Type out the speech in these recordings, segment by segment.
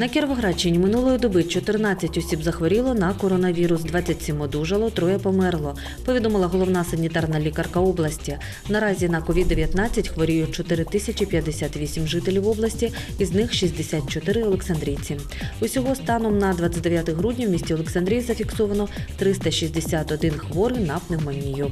На Кіровоградщині минулої доби 14 осіб захворіло на коронавірус, 27 одужало, троє померло. Повідомила головна санітарна лікарка області. Наразі на COVID-19 хворіють 4058 жителів області, із них 64 олександрійці. Усього станом на 29 грудня в місті Олександрії зафіксовано 361 хворий на пневмонію.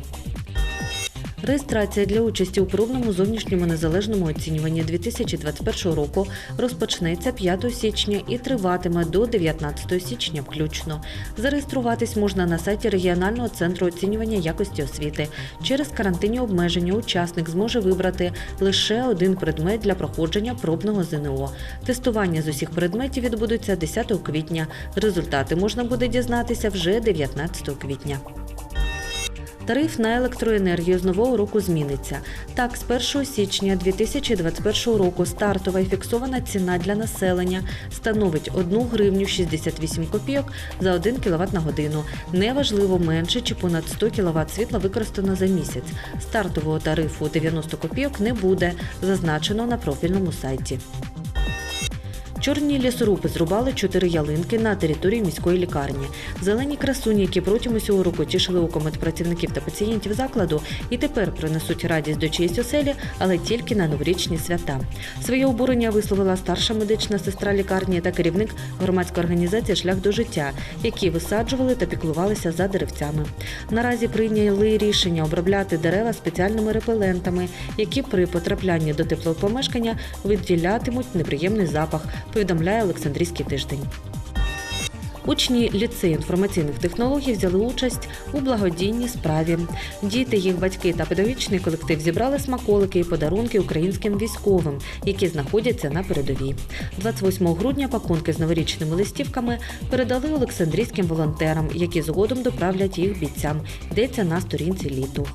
Реєстрація для участі у пробному зовнішньому незалежному оцінюванні 2021 року розпочнеться 5 січня і триватиме до 19 січня включно. Зареєструватись можна на сайті регіонального центру оцінювання якості освіти. Через карантинні обмеження учасник зможе вибрати лише один предмет для проходження пробного ЗНО. Тестування з усіх предметів відбудуться 10 квітня. Результати можна буде дізнатися вже 19 квітня. Тариф на електроенергію з нового року зміниться. Так, з 1 січня 2021 року стартова і фіксована ціна для населення становить 1 гривню 68 копійок за 1 кВт на годину. Неважливо менше чи понад 100 кВт світла використано за місяць. Стартового тарифу 90 копійок не буде, зазначено на профільному сайті. Чорні лісоруби зрубали чотири ялинки на території міської лікарні. Зелені красуні, які протягом усього року тішили око медпрацівників та пацієнтів закладу, і тепер принесуть радість до чиїсь оселі, але тільки на новорічні свята. Своє обурення висловила старша медична сестра лікарні та керівник громадської організації Шлях до життя, які висаджували та піклувалися за деревцями. Наразі прийняли рішення обробляти дерева спеціальними репелентами, які при потраплянні до теплого помешкання виділятимуть неприємний запах повідомляє Олександрійський тиждень. Учні ліцею інформаційних технологій взяли участь у благодійній справі. Діти, їх батьки та педагогічний колектив зібрали смаколики і подарунки українським військовим, які знаходяться на передовій. 28 грудня пакунки з новорічними листівками передали олександрійським волонтерам, які згодом доправлять їх бійцям. Йдеться на сторінці літу.